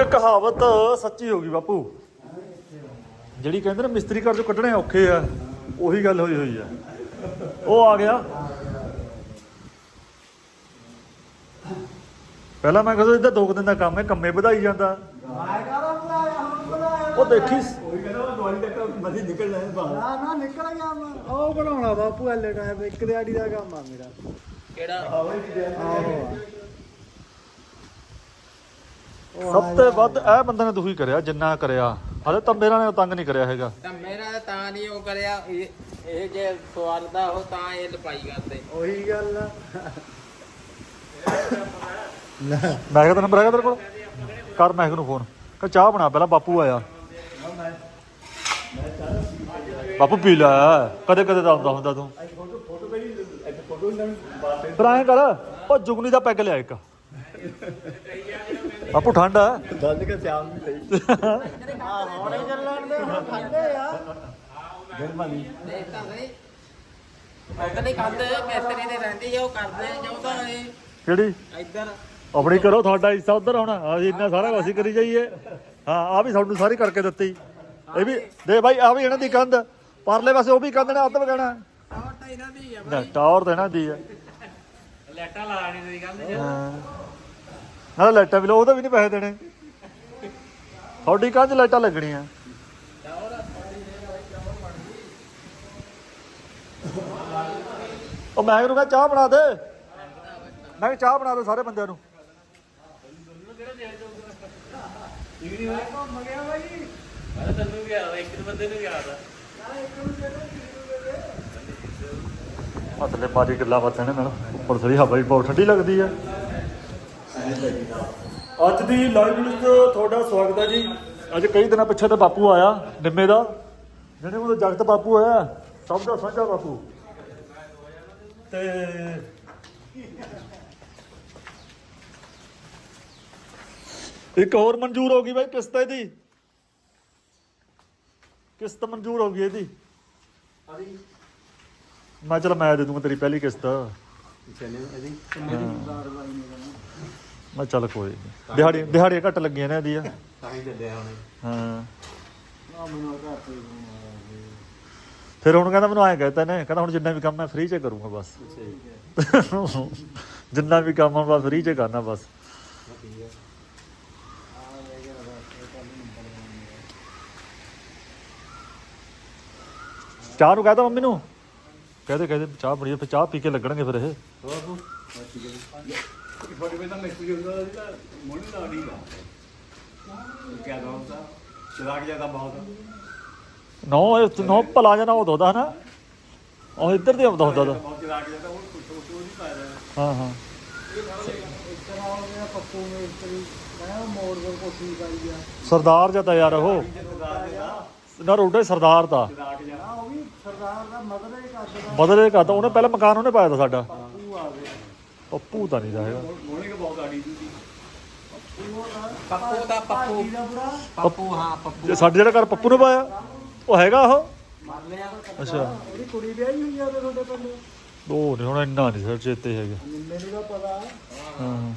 ਇੱਕ ਕਹਾਵਤ ਸੱਚੀ ਹੋ ਗਈ ਬਾਪੂ। ਜਿਹੜੀ ਕਹਿੰਦੇ ਨੇ ਮਿਸਤਰੀ ਘਰ ਚੋਂ ਕੱਢਣੇ ਔਖੇ ਆ ਉਹੀ ਗੱਲ ਹੋਈ ਹੋਈ ਆ। ਉਹ ਆ ਗਿਆ। ਪਹਿਲਾਂ ਮੈਂ ਕਹਿੰਦਾ ਇੱਧਰ ਦੋ ਕੁ ਦਿਨ ਦਾ ਕੰਮ ਹੈ ਕੰਮੇ ਵਧਾਈ ਜਾਂਦਾ। ਉਹ ਦੇਖੀ ਉਹੀ ਕਹਿੰਦਾ ਮੈਂ ਦਵਾਈ ਤੱਕ ਮਸੀਂ ਨਿਕਲ ਜਾਏ ਬਾਹਰ। ਨਾ ਨਾ ਨਿਕਲ ਗਿਆ ਮੈਂ। ਉਹ ਬਣਾਉਣਾ ਬਾਪੂ ਐਲੇ ਟਾਈਮ ਇੱਕ ਦਿਹਾੜੀ ਦਾ ਕੰਮ ਆ ਮੇਰਾ। ਆਹੋ। ਸਭ ਤੋਂ ਵੱਧ ਇਹ ਬੰਦੇ ਨੇ ਦੁਖੀ ਕਰਿਆ ਜਿੰਨਾ ਕਰਿਆ। ਹਲੇ ਤਾਂ ਮੇਰਾ ਨੇ ਤੰਗ ਨਹੀਂ ਕਰਿਆ ਹੈਗਾ। ਤਾਂ ਮੇਰਾ ਤਾਂ ਤਾਂ ਨਹੀਂ ਉਹ ਕਰਿਆ ਇਹ ਇਹ ਜੇ ਸਵਾਰਦਾ ਉਹ ਤਾਂ ਇਹ ਲਪਾਈ ਕਰਦੇ। ਉਹੀ ਗੱਲ ਆ। ਮੈਂ ਕਿਹਾ ਤੈਨੂੰ ਨੰਬਰ ਹੈਗਾ ਤੇਰੇ ਕੋਲ? ਕਰ ਮੈਂ ਨੂੰ ਫੋਨ ਕਹ ਚਾਹ ਬਣਾ ਪਹਿਲਾਂ ਬਾਪੂ ਆਇਆ। ਬਾਪੂ ਪੀ ਲੈ ਕਦੇ ਕਦੇ ਤਾਂ ਆਉਂਦਾ ਹੁੰਦਾ ਤੂੰ। ਫੋਟੋ ਫੋਟੋ ਕਰ ਉਹ ਜੁਗਨੀ ਦਾ ਪੈਗ ਲਿਆ ਇੱਕ। ਬਾਪੂ ਠੰਡ ਆ। ਗੱਲ ਕੇ ਸ਼ਾਮ ਨੂੰ ਸਹੀ। ਆ ਹੋਣੇ ਚੱਲਣ ਦੇ ਹੁਣ ਠੰਡੇ ਆ ਮਿਹਰਬਾਨੀ ਦੇਖ ਤਾਂ ਸਹੀ ਉਹ ਕਦੇ ਕੰਦ ਮਿਸਤਰੀ ਦੇ ਰਹਿੰਦੀ ਆ ਉਹ ਕਰਦੇ ਆ ਜੋ ਤਾਂ ਇਹ ਕਿਹੜੀ ਇੱਧਰ ਆਪਣੀ ਕਰੋ ਤੁਹਾਡਾ ਹਿੱਸਾ ਉਧਰ ਆਉਣਾ ਅਸੀਂ ਇੰਨਾ ਸਾਰਾ ਅਸੀਂ ਕਰੀ ਜਾਈਏ। ਹਾਂ ਆ ਵੀ ਸਾਨੂੰ ਸਾਰੀ ਕਰਕੇ ਦਿੱਤੀ। ਇਹ ਵੀ ਦੇ ਭਾਈ ਆ ਵੀ ਇਹਨਾਂ ਦੀ ਕੰਧ। ਪਰਲੇ ਪਾਸੇ ਉਹ ਵੀ ਕੰਧ ਨੇ ਅੱਧ ਵਗਾਣਾ। ਟਾਵਰ ਤਾਂ ਇਹਨਾਂ ਦੀ ਆ ਨਾ ਟਾਵਰ ਦੇਣਾ ਦੀ ਆ। ਲੈਟਾਂ ਲਾਣੀ ਦੀ ਗੱਲ ਹਾਂ। ਨਾਲੇ ਲਾਈਟਾਂ ਵੀ ਲੋ ਉਹਦਾ ਵੀ ਨਹੀਂ ਪੈਸੇ ਦੇਣੇ। ਤੁਹਾਡੀ ਕੰਧ ਲਾਈਟਾਂ ਲੱਗਣੀਆਂ? ਉਹ ਮੈਂ ਕਿਹਾ, ਚਾਹ ਬਣਾ ਦੇ। ਮੈਂ ਕਿਹਾ, ਚਾਹ ਬਣਾ ਦੇ ਸਾਰੇ ਬੰਦਿਆਂ ਨੂੰ। ਮਤਲੇ ਬਾਜੀ ਗੱਲਾਂ ਬਾਤਾਂ ਨੇ, ਮੈਨੂੰ। ਉੱਪਰ ਥੋੜੀ ਹਵਾ ਵੀ ਬਹੁਤ ਠੰਡੀ ਲੱਗਦੀ ਹੈ ਅੱਜ ਦੀ ਲਾਈਵ ਨਿਊਜ਼ ਤੁਹਾਡਾ ਸਵਾਗਤ ਹੈ ਜੀ। ਅੱਜ ਕਈ ਦਿਨਾਂ ਪਿੱਛੇ ਤੇ ਬਾਪੂ ਆਇਆ ਨਿੰਮੇ ਦਾ। ਜਿਹੜੇ ਕੋਲ ਜਗਤ ਬਾਪੂ ਆਇਆ ਸਭ ਦਾ ਸਾਂਝਾ ਬਾਪੂ। ਤੇ ਇੱਕ ਹੋਰ ਮਨਜ਼ੂਰ ਹੋ ਗਈ ਬਾਈ ਕਿਸ਼ਤ ਇਹਦੀ। ਕਿਸ਼ਤ ਮਨਜ਼ੂਰ ਹੋ ਗਈ ਇਹਦੀ। ਮੈਂ ਚਲ ਮੈਂ ਦੇ ਦੂੰਗਾ ਤੇਰੀ ਪਹਿਲੀ ਕਿਸ਼ਤ। ਇਹਦੀ? ਮੈਂ ਚੱਲ ਕੋਈ ਨੀ। ਦਿਹਾੜੀ ਦਿਹਾੜੀਆਂ ਘੱਟ ਲੱਗੀਆਂ ਨੇ ਇਹਦੀਆਂ। ਤਾਂ ਹੀ ਚੱਲਿਆ ਹੁਣ ਹਾਂ। ਨਾ ਮੈਨੂੰ ਘਰ ਤੇ ਫਿਰ ਹੁਣ ਕਹਿੰਦਾ ਮੈਨੂੰ ਐਂ ਕਹਿਤਾ ਨੇ ਕਹਿੰਦਾ ਹੁਣ ਜਿੰਨਾ ਵੀ ਕੰਮ ਮੈਂ ਫ੍ਰੀ ਚ ਕਰੂੰਗਾ ਬਸ। ਜਿੰਨਾ ਵੀ ਕੰਮ ਆ ਬਸ ਫ੍ਰੀ ਚ ਕਰਨਾ ਬਸ। ਚਾਹ ਨੂੰ ਕਹਤਾ ਮੰਮੀ ਨੂੰ। ਕਹਦੇ ਕਹਦੇ ਚਾਹ ਬਣੀ ਆ, ਫਿਰ ਚਾਹ ਪੀ ਕੇ ਲੱਗਣਗੇ ਫਿਰ ਇਹ। ਤੁਹਾਡੇ ਵੇ ਤਾਂ ਮਿਸਤਰੀ ਹੁੰਦਾ ਸੀ ਤਾਂ ਨਾ ਨਹੀਂ ਦਾ ਕਿਆ ਦਾ ਹੁੰਦਾ ਚਲਾਕ ਜ਼ਿਆਦਾ ਬਹੁਤ ਨੌ ਨੌ ਭਲਾ ਜਨਾ ਉਹ ਦੋਦਾ ਨਾ ਉਹ ਇੱਧਰ ਦੇ ਆਉਂਦਾ ਹੁੰਦਾ ਦਾ ਬਹੁਤ ਚਲਾਕ ਜ਼ਿਆਦਾ ਉਹ ਕੁਛ ਉਹ ਨਹੀਂ ਪਾਇਆ ਹਾਂ ਹਾਂ ਇੱਕ ਨਾ ਹੋ। ਗਿਆ ਪੱਪੂ ਮੇਸਤਰੀ ਮੈਂ ਉਹ। ਮੋੜ ਕੇ ਕੋਠੀ ਪਾਈ ਆ ਸਰਦਾਰ ਜਤਾ ਯਾਰ ਉਹ ਸਰਦਾਰ ਦੇ ਦਾ ਨਾ ਰੋਡੇ ਸਰਦਾਰ ਦਾ। ਚਲਾਕ ਜ਼ਿਆਦਾ ਆ ਉਹ ਵੀ ਸਰਦਾਰ ਦਾ ਮਦਦ ਹੀ ਕਰਦਾ। ਬਦਲੇ ਕਰਦਾ। ਉਹਨੇ ਪਹਿਲਾਂ ਮਕਾਨ ਉਹਨੇ ਪਾਇਆ ਤਾ ਸਾਡਾ। ਪੱਪੂ ਤਾਂ ਨਹੀਂ ਦਾ ਹੈਗਾ। ਮੋਣੀ ਕੇ ਬਹੁਤ ਆੜੀ ਸੀ ਪੱਪੂ ਦਾ ਪੱਪੂ। ਪੱਪੂ ਹਾਂ ਪੱਪੂ। ਜੇ ਸਾਡੇ ਜਿਹੜਾ ਘਰ ਪੱਪੂ ਨੇ ਪਾਇਆ ਉਹ ਹੈਗਾ ਉਹ? ਮਰ ਲਿਆ। ਅੱਛਾ। ਉਹਦੀ ਕੁੜੀ ਵਿਆਹੀ ਹੋਈ ਆ ਉਹਦੇ ਤੁਹਾਡੇ ਪਿੰਡ ਉਹ ਨਹੀਂ ਹੁਣ ਇੰਨਾ ਨਹੀਂ ਸਰ ਚੇਤੇ ਹੈਗਾ। ਮੈਨੂੰ ਤਾਂ ਪਤਾ। ਹਾਂ।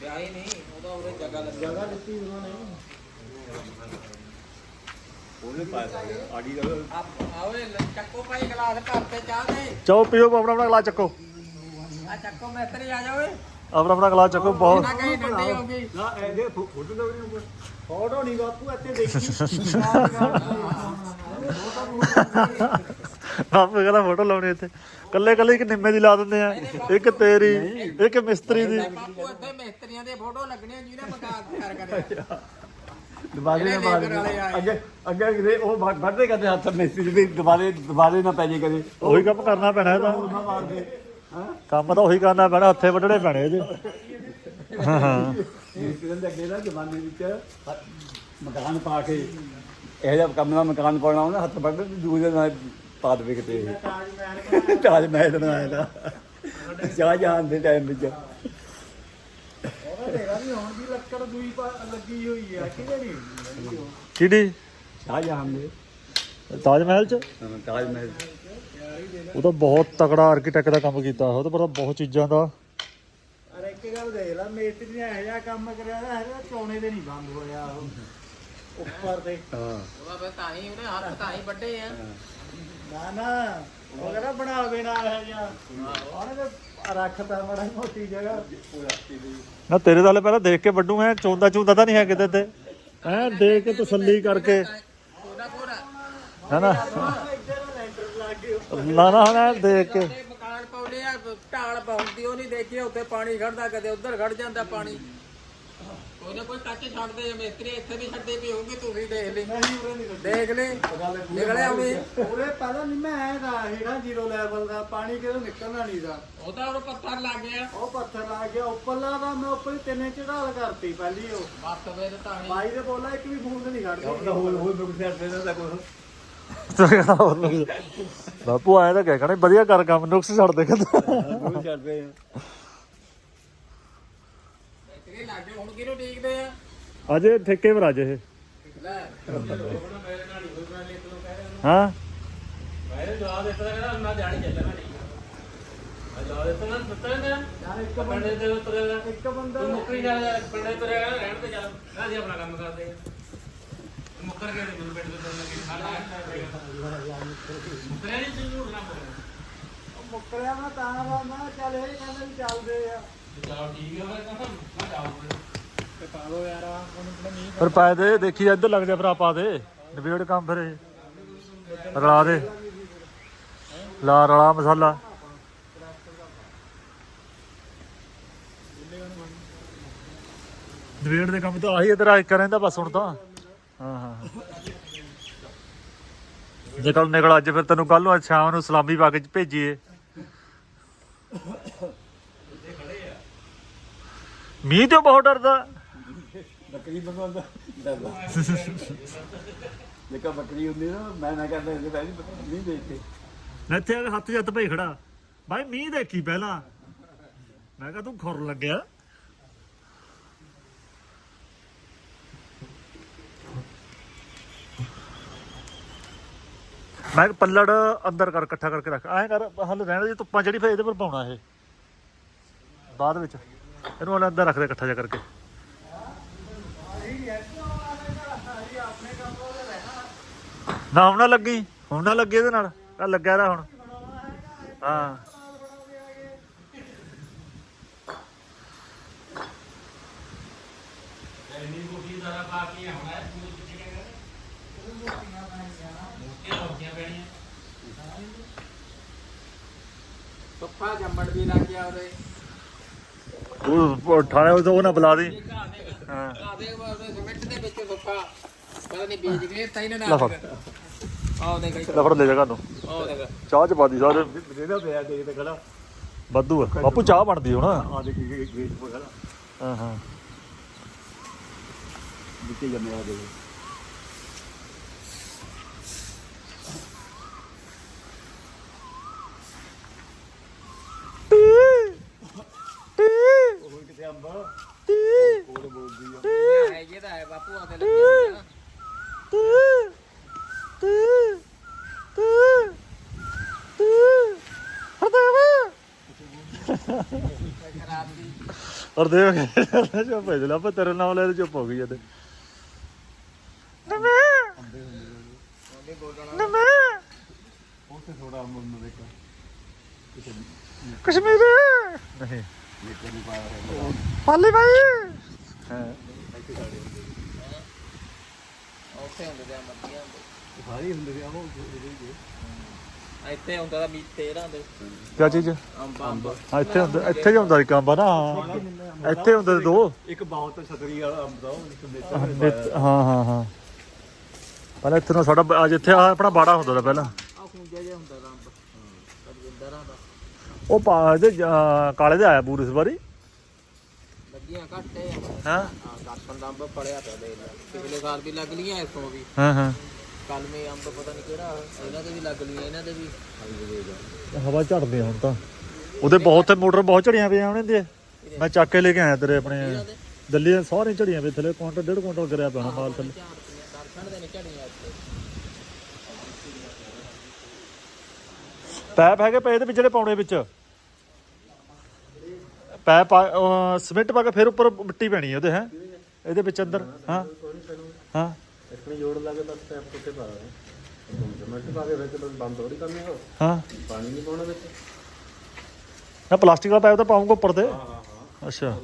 ਵਿਆਹੀ ਨਹੀਂ ਉਹਦਾ ਉਹਦੇ ਜਗ੍ਹਾ ਲੱਗੀ। ਜਗ੍ਹਾ ਦਿੱਤੀ ਉਹਨਾਂ। ਨੇ ਉਹਨੇ ਪਾਇਆ ਆੜੀ ਦਾ। ਆ ਓਏ ਚੱਕੋ ਭਾਈ ਗਲਾਸ ਭਰ ਤੇ ਚਾਹ ਦੇ ਚਾਓ ਪੀਓ ਆਪਣਾ ਆਪਣਾ ਗਲਾਸ ਚੱਕੋ। ਆ ਚੱਕੋ ਮਿਸਤਰੀ ਆ ਜਾ ਓਏ। ਆਪਣਾ ਆਪਣਾ ਗਲਾਸ ਚੱਕੋ ਬਹੁਤ। ਨਾ ਕਹੀਂ ਡੰਡੇ ਹੋ ਗਈ। ਨਾ ਇਹਦੇ ਫੋਟੋ ਦਾ ਨਹੀਂ ਬਾਪੂ ਇੱਥੇ ਦੇਖੀ। ਆਪੇ ਕਹਿੰਦਾ ਫੋਟੋ ਲਾਉਣੀ ਇੱਥੇ। ਕੱਲੇ ਕੱਲੇ ਇੱਕ ਨਿੰਮੇ ਦੀ ਲਾ ਦਿੰਦੇ ਆ ਇੱਕ ਤੇਰੀ ਇੱਕ ਮਿਸਤਰੀ ਦੀ। ਬਾਪੂ ਇੱਥੇ ਮਿਸਤਰੀਆਂ ਦੀਆਂ ਫੋਟੋ ਲੱਗਣੀਆਂ ਜਿਹਨੇ ਮਕਾਨ ਤਿਆਰ ਕਰਿਆ। ਦੁਬਾਰੇ ਨਾ ਜਿਹੜੇ ਲੇਬਰ ਵਾਲੇ ਆਏ। ਅੱਗੇ ਅੱਗੇ ਕਿਤੇ ਉਹ ਵੱਢਦੇ ਕਰਦੇ ਹੱਥ ਮਿਸਤਰੀ ਵੀ ਦੁਬਾਰੇ ਦੁਬਾਰੇ ਨਾ ਪੈ ਜੇ ਕਦੇ। ਉਹੀ ਕੰਮ ਕਰਨਾ ਪੈਣਾ ਇਹਦਾ ਨਾ ਦੇ ਕੰਮ ਤਾਂ ਉਹੀ ਕਰਨਾ ਪੈਣਾ ਹੱਥੇ ਵੱਢਣੇ ਪੈਣੇ ਇਹਦੇ ਹਾਂ ਹਾਂ। ਦੇ ਅੱਗੇ ਦਾ ਜ਼ਮਾਨੇ ਵਿੱਚ ਮਕਾਨ ਪਾ ਕੇ ਇਹ ਜਿਹਾ ਕੰਮ ਦਾ ਮਕਾਨ ਪਾਉਣਾ ਉਹਨੇ ਹੱਥ ਵੱਢ ਦੂਜੇ ਨਾਲ ਪਾ ਦੇਵੇ ਕਿਤੇ ਇਹ। ਤਾਜ ਮਹਿਲ ਬਣਾਇਆ ਦਾ। ਸ਼ਾਹਜਹਾਨ ਦੇ ਟਾਈਮ ਵਿੱਚ। ਉਹਦਾ ਤੇਰਾ ਵੀ ਹੁਣ ਦੀ ਲੱਕੜ ਦੂਈ ਪਾ- ਲੱਗੀ ਹੋਈ ਆ ਕਿਹਦੇ ਨਹੀਂ। ਕਿਹੜੀ? ਸ਼ਾਹਜਹਾਨ ਦੇ। ਤਾਜ ਮਹਿਲ ਚ ਤਾਜ ਮਹਿਲ ਉਹ ਤਾਂ ਬਹੁਤ ਤਕੜਾ ਆਰਕੀਟੈਕਟ ਦਾ ਕੰਮ ਕੀਤਾ ਉਹ ਤਾਂ ਪਤਾ ਬਹੁਤ ਚੀਜ਼ਾਂ ਦਾ। ਅਰੇ ਇੱਕ ਗੱਲ ਦੇਖ ਲੈ ਮੇਤਰੀ ਨੇ ਇਹੋ ਜਿਹਾ ਕੰਮ ਕਰਿਆ ਨਾ ਇਹਦਾ ਚੋਣੇ ਦੇ ਨਹੀਂ ਬੰਦ ਹੋਇਆ ਉਹ। ਉੱਪਰ ਤੇ। ਹਾਂ। ਉਹਦਾ ਤਾਂ ਹੀ ਉਹਨੇ ਹੱਥ ਤਾਂ ਹੀ ਵੱਡੇ ਆ। ਨਾ ਨਾ ਉਹ ਕਹਿੰਦਾ ਬਣਾਵੇ ਨਾ ਇਹ ਜਿਹਾ। ਉਹਨੇ ਤੇ ਰੱਖਤਾ ਮੜਾ ਮੋਟੀ ਜਗ੍ਹਾ। ਨਾ ਤੇਰੇ ਵਾਲੇ ਪਹਿਲਾਂ ਦੇਖ ਕੇ ਵੱਡੂ ਐ ਚੋਂਦਾ ਚੋਂਦਾ ਤਾਂ ਨਹੀਂ ਹੈ ਕਿਤੇ ਤੇ। ਐ ਦੇਖ ਕੇ ਤਸੱਲੀ ਕਰਕੇ। ਲੱਗ ਗਏ ਨਾ ਨਾ ਹੁਣ ਦੇਖ ਕੇ। ਤੇ ਮਕਾਨ ਪਾਉਨੇ ਆ ਢਾਲ ਬਹੁਤੀ ਉਹ ਨਹੀਂ ਦੇਖੀ ਉੱਥੇ ਪਾਣੀ ਖੜਦਾ ਕਦੇ ਉੱਧਰ ਖੜ ਜਾਂਦਾ ਪਾਣੀ। ਕੋਈ ਨਾ ਕੋਈ ਟੱਚ ਛੱਡਦੇ ਆ ਮਿਸਤਰੀ ਇੱਥੇ ਵੀ ਛੱਡੇ ਵੀ ਹੋਊਗੀ ਤੂੰ ਵੀ ਦੇਖ ਲੈ ਨਹੀਂ ਉਰੇ ਨਹੀਂ ਦੇਖ ਲੈ ਨਿਕਲਿਆ ਉਹਨੇ ਉਰੇ ਪਹਿਲਾਂ ਨਹੀਂ ਮੈਂ ਐਂ ਦਾ ਹੈਗਾ ਜ਼ੀਰੋ ਲੈਵਲ ਦਾ ਪਾਣੀ ਕਿਦੋਂ ਨਿਕਲਣਾ ਨਹੀਂ ਦਾ। ਉਹ ਤਾਂ ਉਹ ਪੱਥਰ ਲੱਗ ਗਿਆ। ਉਹ ਪੱਥਰ ਲੱਗ ਗਿਆ ਉੱਪਰਲਾ ਦਾ ਮੈਂ ਉੱਪਰ ਹੀ ਤਿੰਨੇ ਚੜਾਲ ਕਰਤੀ ਪਹਿਲੀ ਉਹ। ਬੱਤ ਵੇ ਤਾਂ ਹੀ। ਬਾਈ ਦੇ ਬੋਲਾ ਇੱਕ ਵੀ ਬੂੰਦ ਨਹੀਂ ਖੜਦੀ। ਹੋਰ ਹੋਰ ਦੇਣਾ ਤਾਂ ਕੋਈ ਤੂੰ ਕਹਿੰਦਾ ਬਾਪੂ ਆਇਆ ਤਾਂ ਕਹਿ ਕਹਣਾ ਵਧੀਆ ਕਰ ਕੰਮ ਨੁਕਸ ਛੱਡ ਦੇ ਕਹਿੰਦਾ। ਨੁਕਸ ਛੱਡ ਦੇ। ਮਿਸਤਰੀ ਲੱਗ ਹੁਣ ਕਿਹਨੂੰ ਦੇਖਦੇ ਆ ਅਜੇ ਠੇਕੇ ਪਰ ਅੱਜ ਇਹ। ਲੈ ਹਾਂ? ਯਾਰ ਇੱਕ ਬੰਦੇ ਦੇ ਇੱਕ ਬੰਦਾ ਮੁੱਕਰੀ ਨਾਲ ਪਿੰਡੇ ਤੁਰਿਆ ਗਿਆ ਰਹਿਣ ਤੇ ਚੱਲ। ਮੈਂ ਜੀ ਆਪਣਾ ਕੰਮ ਕਰਦੇ। ਆ ਮੁੱਕਰ ਕੇ ਮੈਨੂੰ ਪਿੰਡ ਤੋਂ ਲੱਗੇ ਖਾਣਾ ਮੁੱਕਰਿਆ ਨਹੀਂ ਝੂਠ ਨਾ ਬੋਲ। ਉਹ ਮੁੱਕਰਿਆ ਮੈਂ ਤਾਂ ਵਾ ਮੈਂ ਚੱਲ ਇਹ ਕਹਿੰਦੇ ਵੀ ਚੱਲਦੇ ਆ। ਚਲੋ ਠੀਕ ਹੈ ਮੈਂ ਕਹਾਂ ਮੈਂ ਜਾਊਂਗਾ ਤੇ ਪਾ ਲੋ ਯਾਰ ਹੁਣ ਤਾਂ ਨਹੀਂ ਫਿਰ ਪਾ ਦੇ ਦੇਖੀ ਇੱਧਰ ਲੱਗ ਜਾ ਭਰਾ ਪਾ ਦੇ। ਨਵੇੜ ਕੰਮ ਫਿਰ ਇਹ। ਰਲਾ ਦੇ। ਲਾ ਰਲਾ ਮਸਾਲਾ। ਨਵੇੜ ਦੇ ਕੰਮ ਤਾਂ ਆਹੀ ਇਧਰ ਆ ਰਹਿੰਦਾ ਬਸ ਹੁਣ ਤਾਂ। ਹਾਂ ਹਾਂ ਜੇ ਕੱਲ ਨਿਕਲ ਅੱਜ ਫਿਰ ਤੈਨੂੰ ਕੱਲ ਨੂੰ ਅੱਜ ਸ਼ਾਮ ਨੂੰ ਸਲਾਮੀ ਪਾ ਕੇ ਭੇਜੀਏ। ਮੀਂਹ ਤੋਂ ਬਹੁਤ ਡਰਦਾ? ਬੱਕਰੀ ਮੰਗਵਾਉਂਦਾ ਡਰਦਾ। ਬੱਕਰੀ ਹੁੰਦੀ ਨਾ ਮੈਂ ਨਾ ਕਰਦਾ ਇਹਦੇ ਪਹਿਲੀ ਨਹੀਂ ਦੇਖ ਕੇ। ਕੇ ਹੱਥ ਜੱਤ ਭਈ ਖੜਾ। ਭਾਈ ਮੀਂਹ ਦੇਖੀ ਪਹਿਲਾਂ। ਮੈਂ ਕਿਹਾ ਤੂੰ ਖੁਰ ਲੱਗਿਆ। ਮੈਂ ਕਿਹਾ ਪੱਲੜ ਅੰਦਰ ਕਰ, ਇਕੱਠਾ ਕਰਕੇ ਰੱਖ। ਐਂ ਕਰ, ਹਲ ਰਹਿਣ ਦੇ, ਧੁੱਪਾਂ ਜਿਹੜੀ ਫੇਰ ਇਹਦੇ ਪਰ ਪਾਉਣਾ ਇਹ। ਬਾਅਦ ਵਿੱਚ। ਇਹਨੂੰ ਹਲ ਅੰਦਰ ਰੱਖ ਦੇ ਇਕੱਠਾ ਜਿਹਾ ਕਰਕੇ। ਨਾ, ਹੁਣ ਨਾ ਲੱਗੀ। ਹੁਣ ਨਾ ਲੱਗੀ ਇਹਦੇ ਨਾਲ। ਆ ਲੱਗਿਆ ਰਾ ਹੁਣ। ਹਾਂ। ਇੰਨੀ ਕੋਠੀ ਸਾਰਾ ਪਾ ਕੇ ਆਉਣਾ ਹੈ ਪੂਰੇ ਪਿੱਛੇ ਕਹਿੰਦਾ ਮੋਟੀਆਂ ਹੋਈਆਂ ਪੈਣੀਆਂ ਪੱਪਾ ਜੰਮੜ ਵੀ ਲੱਗ ਗਿਆ ਉਹਦੇ ਉਹ ਠਾਣੇ ਉਹ ਉਹ ਨਾ ਬੁਲਾ ਦੀ ਹਾਂ ਘਾਹ ਦੇ ਉਹਦੇ ਸਿਮੈਂਟ ਦੇ ਵਿੱਚ ਪੱਪਾ ਪਤਾ ਨਹੀਂ ਬੀਜ ਗਏ ਤਾਂ ਇਹਨਾਂ ਨਾਲ ਫੜ। ਆਹ ਦੇਖ ਲੈ ਜਾ ਨੂੰ ਆਹ ਦੇਖ ਚਾਹ ਚ ਪਾ ਦੀ ਸਾਰੇ ਇਹਦਾ ਪਿਆ ਦੇਖ ਤੇ ਖੜਾ ਵਾਧੂ ਆ ਬਾਪੂ ਚਾਹ ਬਣਦੀ ਹੁਣ ਆ ਦੇਖ ਗੇਟ ਪਰ ਖੜਾ ਹਾਂ ਹਾਂ ਵਿੱਚੇ ਜੰਮਿਆ ਦੇ ਅੰਬਾ। ਕੋਲ ਬੋਲਦੀ ਆ ਹੈ ਇਹ ਤਾਂ ਹੈ ਬਾਪੂ ਆਦੇ ਲੱਗੇ ਹੋਏ ਖਰਾਬ ਦੀ ਔਰ ਦੇਖ ਚੁੱਪ ਭੇਜ ਲਾ ਆਪਾਂ ਤੇਰੇ ਨਾਲ ਲੈ ਚੁੱਪ ਹੋ ਗਈ ਜਦ ਨਵੇਂ ਨਵੇਂ ਉੱਥੇ ਥੋੜਾ ਅੰਬ ਨੂੰ ਦੇਖੋ ਕਸ਼ਮੀਰ ਨਹੀਂ ਇੱਕ ਨਹੀਂ ਪਾਇਆ ਹੋਇਆ ਪਾਲੀ ਭਾਈ ਹਾਂ ਹੁੰਦੇ ਤੇ ਸਾਰੇ ਹੁੰਦੇ। ਇੱਥੇ ਹੁੰਦਾ ਤਾਂ ਵੀ 13 ਦੇ। ਕੀ ਚੀਜ਼ ਅੰਬ ਅੰਬ। ਹਾਂ ਇੱਥੇ ਹੁੰਦਾ ਇੱਥੇ ਜਿਹਾ ਹੁੰਦਾ ਸੀ ਕੰਬਾ ਨਾ। ਹਾਂ। ਇੱਥੇ ਹੁੰਦੇ ਸੀ ਦੋ। ਇੱਕ ਬਹੁਤ ਛਤਰੀ ਵਾਲਾ ਅੰਬ ਦਾ ਉਹ ਇੱਕ ਹਾਂ ਮੇਚਾ ਨਿੱਤ- ਹਾਂ ਹਾਂ ਹਾਂ। ਪਹਿਲਾਂ ਇੱਥੇ ਨੂੰ ਸਾਡਾ ਬ- ਅੱਜ ਇੱਥੇ ਆ ਆਪਣਾ ਬਾੜਾ ਹੁੰਦਾ ਪਹਿਲਾਂ। ਆ ਖੁੰਝਾ ਜਿਹਾ ਹੁੰਦਾ ਤਾਂ ਅੰਬ। ਕਦਗੰਦਰਾਂ ਦਾ। ਉਹ ਪਾ ਇਹਦੇ ਜ- ਕਾਲੇ ਦੇ ਆਇਆ ਪੂਰੇ ਇਸ ਵਾਰੀ। ਲੱਗੀਆਂ ਘੱਟੇ ਆ ਹਾਂ। ਹਾਂ ਦਰਪਨ ਦਾ ਅੰਬ ਪੜਿਆ ਪਿਆ ਦੇ ਲੈ। ਪਿਛਲੇ ਸਾਲ ਵੀ ਲੱਗ ਲੀਆਂ ਇਸੋਂ ਵੀ। ਹਾਂ ਹਾਂ। ਕਲਮੇ ਅੰਬ ਪਤਾ ਨਹੀਂ ਕਿਹੜਾ ਇਹਨਾਂ ਦੇ ਵੀ ਲੱਗ ਲੀਆਂ ਇਹਨਾਂ ਦੇ ਵੀ। ਹਵਾ ਝੜਦੀ ਹੁਣ ਤਾਂ। ਉਹਦੇ ਬਹੁਤ ਤੇ ਮੋਟਰ ਬਹੁਤ ਝੜੀਆਂ ਪਈਆਂ ਉਹਨੇ ਦੇ ਮੈਂ ਚੱਕ ਕੇ ਲੈ ਕੇ ਆਇਆ ਤੇਰੇ ਆਪਣੇ ਦਿੱਲੀ ਦੇ ਸਾਰੇ ਝੜੀਆਂ ਪਏ ਥੱਲੇ ਕੁਆਂਟਲ ਡੇਢ ਕੁਆਂਟਲ ਕਰਿਆ ਪਿਆ ਮਾਲ ਥੱਲੇ। ਪੈਪ ਹੈਗੇ ਪਏ ਵਿੱਚ ਜਿਹੜੇ ਪਾਉਣੇ ਵਿੱਚ? ਪਾ- ਸਿਮੈਂਟ ਪਾ ਕੇ ਫਿਰ ਉੱਪਰ ਮਿੱਟੀ ਪੈਣੀ ਹੈ ਉਹਦੇ ਹੈ? ਇਹਦੇ ਵਿੱਚ ਅੰਦਰ ਹਾਂ? ਹਾਂ? ਇਤਨੇ ਜੋੜ ਲਾਗੇ ਬਸ ਪੈਪ ਟੁੱਟੇ ਪਾ ਰਹੇ ਮਿੰਟ ਪਾ ਕੇ ਵਿੱਚ ਬਸ ਬੰਦ ਥੋੜੀ ਕਰਨੀ ਹੋ ਹਾਂ। ਪਾਣੀ ਨਹੀਂ ਪਾਉਣਾ ਵਿੱਚ। ਨਾ ਪਲਾਸਟਿਕ ਦਾ ਪਾਈਪ ਤਾਂ ਪਾਉਂਗਾ ਉੱਪਰ ਤੇ। ਹਾਂ ਹਾਂ ਅੱਛਾ।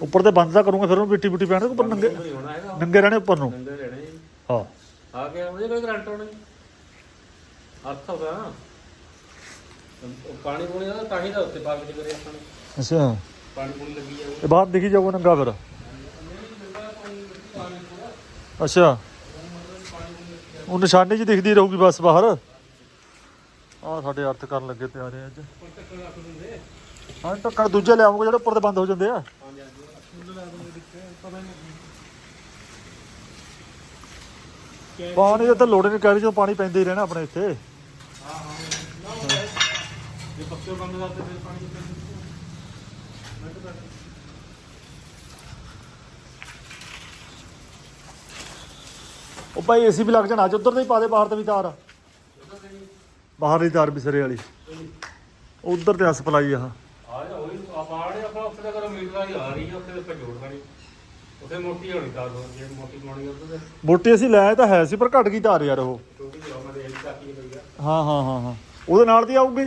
ਉੱਪਰ ਤੇ ਬੰਦ ਤਾਂ ਕਰੂੰਗਾ ਫਿਰ ਉਹਨੂੰ ਮਿੱਟੀ ਮੁੱਟੀ ਪੈਣ ਉੱਪਰ ਨੰਗੇ ਹੈਗਾ। ਨੰਗੇ ਰਹਿਣੇ ਉੱਪਰ ਨੂੰ। ਨੰਗੇ ਰਹਿਣੇ। ਜੀ। ਹਾਂ। ਆ ਗਿਆ ਉਹਦੇ ਕੋਈ ਕਰੰਟ ਆਉਣਾ। ਅਰਥ ਹੋ ਗਿਆ। ਨਾ ਉਹ ਪਾਣੀ ਪੂਣੀ ਦਾ ਤਾਂ ਹੀ ਤਾਂ ਉੱਤੇ ਪਾ ਕੇ ਕਰੇ ਆਪਾਂ ਨੇ ਅੱਛਾ। ਪਾਣੀ ਪੂਣੀ ਲੱਗੀ ਜਾਊ। ਇਹ ਬਾਹਰ ਦਿਖੀ ਜਾਊਗਾ ਨੰਗਾ ਫਿਰ। ਅੱਛਾ। ਉਹ ਨਿਸ਼ਾਨੀ ਜੀ ਦਿਖਦੀ ਰਹੂਗੀ ਬਸ ਬਾਹਰ। ਆ ਸਾਡੇ ਅਰਥ ਕਰਨ ਲੱਗੇ ਤਿਆਰੇ ਅੱਜ। ਹਾਂ ਢੱਕਣ ਦੂਜੇ ਲਿਆਉਂਗੇ ਜਿਹੜੇ ਉੱਪਰ ਤੇ ਬੰਦ ਹੋ ਜਾਂਦੇ ਆ। ਪਾਣੀ ਦੇ ਤਾਂ ਲੋੜ ਹੀ ਨਹੀਂ ਕਰੀ ਜਦੋਂ ਪਾਣੀ ਪੈਂਦੇ ਹੀ ਰਹਿਣਾ ਆਪਣੇ ਇੱਥੇ। ਜੇ ਪੱਕੇ ਬੰਦ ਕਰਤੇ ਫਿਰ ਪਾਣੀ ਉਹ ਭਾਈ ਏਸੀ ਵੀ ਲੱਗ ਜਾਣਾ ਅੱਜ ਉਧਰ ਦੇ ਹੀ ਪਾ ਦੇ ਬਾਹਰ ਤੇ ਵੀ ਤਾਰ। ਬਾਹਰ ਦੀ ਤਾਰ ਵੀ ਸਿਰੇ ਵਾਲੀ ਉਧਰ ਤੇ ਸਪਲਾਈ ਆ। ਆ ਜਾ ਹੋਈ ਆ ਪਾੜੇ ਆਪਾਂ ਉੱਥੇ ਦਾ ਕਰੋ ਮੀਟਰ ਦੀ ਆ ਰਹੀ ਹੈ ਉੱਥੇ ਆਪਾਂ ਜੋੜ ਦੇਣੀ। ਉੱਥੇ ਮੋਟੀ ਹੋਣੀ ਤਾਰ ਜੇ ਮੋਟੀ ਪਾਉਣੀ ਉੱਥੇ ਤੇ। ਮੋਟੀ ਅਸੀਂ ਲੈ ਤਾਂ ਹੈ ਸੀ ਪਰ ਘਟ ਗਈ ਤਾਰ ਯਾਰ ਉਹ। ਛੋਟੀ ਜਿਹੀ ਮੈਂ ਦੇਖ ਚਾਕੀ ਪਈ ਆ। ਹਾਂ ਹਾਂ ਹਾਂ ਹਾਂ। ਉਹਦੇ ਨਾਲ ਦੀ ਆਊਗੀ।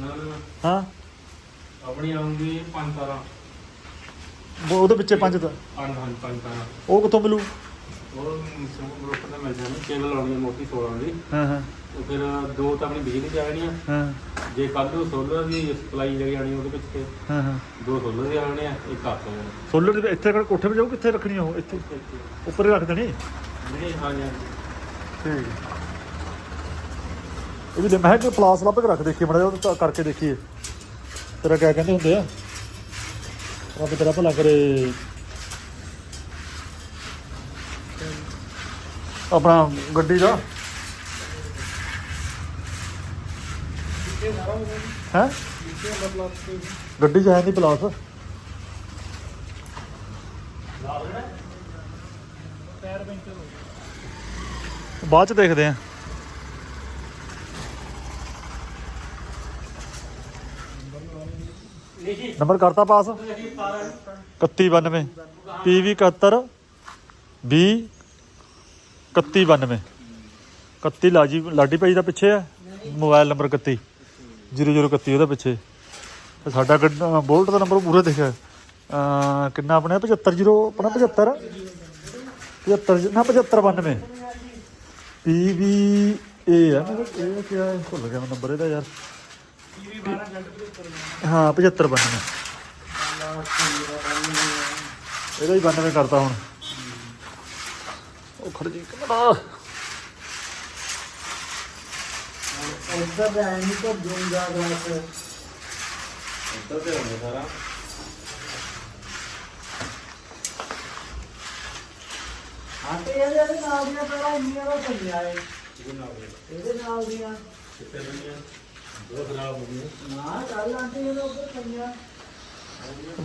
ਨਾ ਨਾ ਨਾ। ਹਾਂ? ਆਪਣੀ ਆਉਂਗੀ ਪੰਜ ਤਾਰਾਂ। ਉਹ- ਉਹਦੇ ਵਿੱਚੇ ਪੰਜ ਤਾਂ। ਪੰਜ ਪੰਜ ਪੰਜ ਤਾਰਾਂ। ਉਹ ਕਿੱਥੋਂ ਮਿਲੂ? ਉਹ ਗਰੁੱਪ ਦਾ ਮਿਲ ਜਾਣੀ। ਕੇਬਲ ਲਾਉਣੀ ਹੈ ਮੋਟੀ 16 ਦੀ। ਹਾਂ ਹਾਂ। ਉਹ ਫਿਰ ਦੋ ਤਾਂ ਆਪਣੀ ਬਿਜਲੀ ਚ ਆ ਹਾਂ। ਜੇ ਕੱਲ ਨੂੰ ਸੋਲਰ ਦੀ ਸਪਲਾਈ ਜਿਹੜੀ ਆਣੀ ਉਹਦੇ ਵਿੱਚ ਤੇ ਹਾਂ ਹਾਂ। ਦੋ ਸੋਲਰ ਦੇ ਆਣੇ ਆ ਇੱਕ ਹੱਥ ਹੋ ਜਾਣਾ ਸੋਲਰ ਦੇ ਇੱਥੇ ਕਿਹੜਾ ਕੋਠੇ 'ਤੇ ਜਾਊ ਕਿੱਥੇ ਰੱਖਣੀ ਆ ਉਹ? ਇੱਥੇ। ਉੱਪਰ ਹੀ ਰੱਖ ਦੇਣੀ? ਜਿਹੜੇ ਹਾਂ ਜੀ ਠੀਕ। ਇਹ ਵੀ ਦੇ ਮੈਂ ਕਿ ਪਲਾਸ ਲੱਭ ਕੇ ਰੱਖ ਦੇਖੀ ਬੜਾ ਉਹ ਕਰਕੇ ਦੇਖੀਏ। ਤੇਰਾ ਕਿਆ ਕਹਿੰਦੇ ਹੁੰਦੇ ਆ? ਰੱਬ ਤੇਰਾ ਭਲਾ ਕਰੇ। ਆਪਣਾ ਗੱਡੀ ਦਾ। ਹੈ? ਗੱਡੀ 'ਚ ਹੈ ਨਹੀਂ ਪਲਾਸ। ਬਾਅਦ ਚ ਦੇਖਦੇ ਆ। ਨੰਬਰ ਕਰਤਾ ਪਾਸ? 3192 PV 71 B 3192 31 ਲਾਜੀ ਲਾਡੀ ਭਾਈ ਦਾ ਪਿੱਛੇ ਆ? ਮੋਬਾਈਲ ਨੰਬਰ 31 0031 ਉਹਦਾ ਪਿੱਛੇ। ਤੇ ਸਾਡਾ ਬੋਲਟ ਦਾ ਨੰਬਰ ਪੂਰਾ ਦੇਖਿਆ। ਕਿੰਨਾ ਆਪਣੇ 75 ਆਪਣਾ 75 75 ਨਾ 7592 PV A ਆ। ਇਹ ਕੀ ਹੈ? ਭੁੱਲ ਗਿਆ ਮੈਂ ਨੰਬਰ ਇਹਦਾ ਯਾਰ। ਹਾਂ 75 92 ਇਹਦਾ ਹੀ 92 ਕਰਤਾ ਹੁਣ। ਉਹ ਖੜ ਜੀ ਕਮਰਾ ਉੱਧਰ ਦਾ ਐਂ ਨਹੀਂ ਤਾਂ ਜੂੰਗਾ ਗਲਾਸ ਉੱਧਰ ਤੇ ਹੋਣੇ ਸਾਰਾ ਆਟੇ ਇਹਦੇ ਨਾਲ ਦੀਆਂ ਪਹਿਲਾਂ ਇੰਨੀਆਂ ਦਾ ਪਈਆਂ ਏ। ਇਹਦੇ ਨਾਲ ਦੀਆਂ। ਕਿੱਥੇ ਦੁਨੀਆ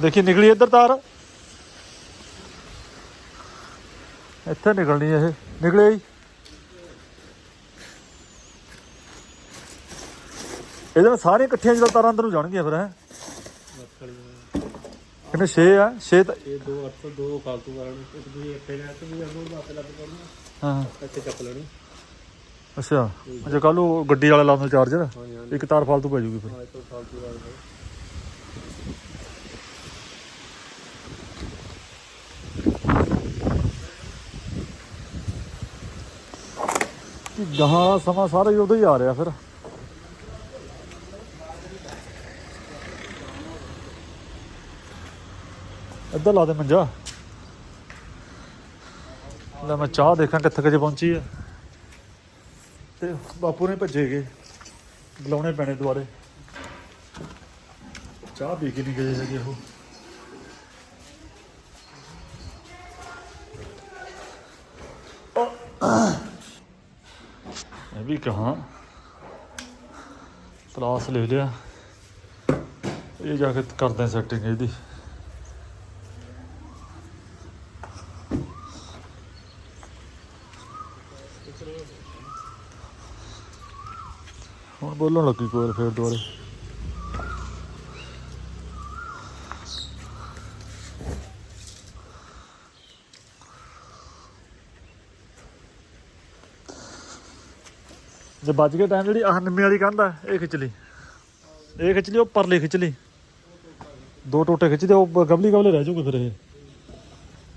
ਦੇਖੀ ਨਿਕਲੀ ਇੱਧਰ ਤਾਰ? ਇੱਥੇ ਨਿਕਲਣੀ ਇਹ। ਨਿਕਲੇ ਹੀ ਇਹਦੇ ਨਾਲ ਸਾਰੇ ਇਕੱਠੀਆਂ ਜਦੋਂ ਤਾਰਾਂ ਅੰਦਰ ਨੂੰ ਜਾਣਗੀਆਂ ਫਿਰ ਹੈ? ਕਿੰਨੇ 6 ਆ? 6 ਤਾਂ ਇਹ ਦੋ ਅੱਠ ਦੋ ਫਾਲਤੂ ਕਰਨ ਇੱਕ ਦੂਜੇ ਇੱਥੇ ਰਹਿ ਕੇ ਵੀ ਅਗੋਂ ਬਾਤ ਲੱਗ ਕਰਨਾ ਹਾਂ। ਇੱਥੇ ਚੱਕ ਲੈਣੀ। ਅੱਛਾ। ਅੱਛਾ ਕੱਲ ਉਹ ਗੱਡੀ ਵਾਲਾ ਲਾਉਂਦਾ ਚਾਰਜਰ ਇੱਕ ਤਾਰ ਫਾਲਤੂ ਪੈ ਜੂਗੀ ਫਿਰ। ਹਾਂ ਇੱਕ ਫਾਲਤੂ ਵਾਲਾ ਗਾਹਾਂ ਸਮਾਂ ਸਾਰਾ ਹੀ ਉਦੋਂ ਹੀ ਆ ਰਿਹਾ ਫਿਰ। ਇੱਧਰ ਲਾ ਦੇ ਮੰਜਾ। ਲੈ ਮੈਂ ਚਾਹ ਦੇਖਾਂ ਕਿੱਥੇ ਕੁ ਜੇ ਪਹੁੰਚੀ ਹੈ ਤੇ ਬਾਪੂ ਨੇ ਭੱਜੇ ਗਏ। ਬੁਲਾਉਣੇ ਪੈਣੇ ਦੁਆਰੇ ਚਾਹ ਪੀ ਕੇ ਨਹੀਂ ਗਏ ਹੈਗੇ ਉਹ। ਮੈਂ ਵੀ ਕਹਾਂ ਕਲਾਸ ਲੈ ਲਿਆ। ਇਹ ਜਾ ਕੇ ਕਰਦੇ ਸੈਟਿੰਗ ਇਹਦੀ। ਬੋਲਣ ਲੱਗੀ ਕੋਇਲ ਫੇਰ ਦੁਆਰੇ ਜੇ ਵੱਜ ਗਿਆ ਟਾਈਮ ਜਿਹੜੀ 99 ਵਾਲੀ ਕੰਧ ਇਹ ਖਿੱਚ ਲਈ। ਇਹ ਖਿੱਚ ਲਈ, ਉਹ ਪਰਲੇ ਖਿੱਚ ਲਈ। ਦੋ ਟੋਟੇ ਖਿੱਚਦੇ, ਉਹ ਗਮਲੀ ਗਮਲੇ ਰਹਿ ਜੂਗੇ ਫਿਰ ਇਹ।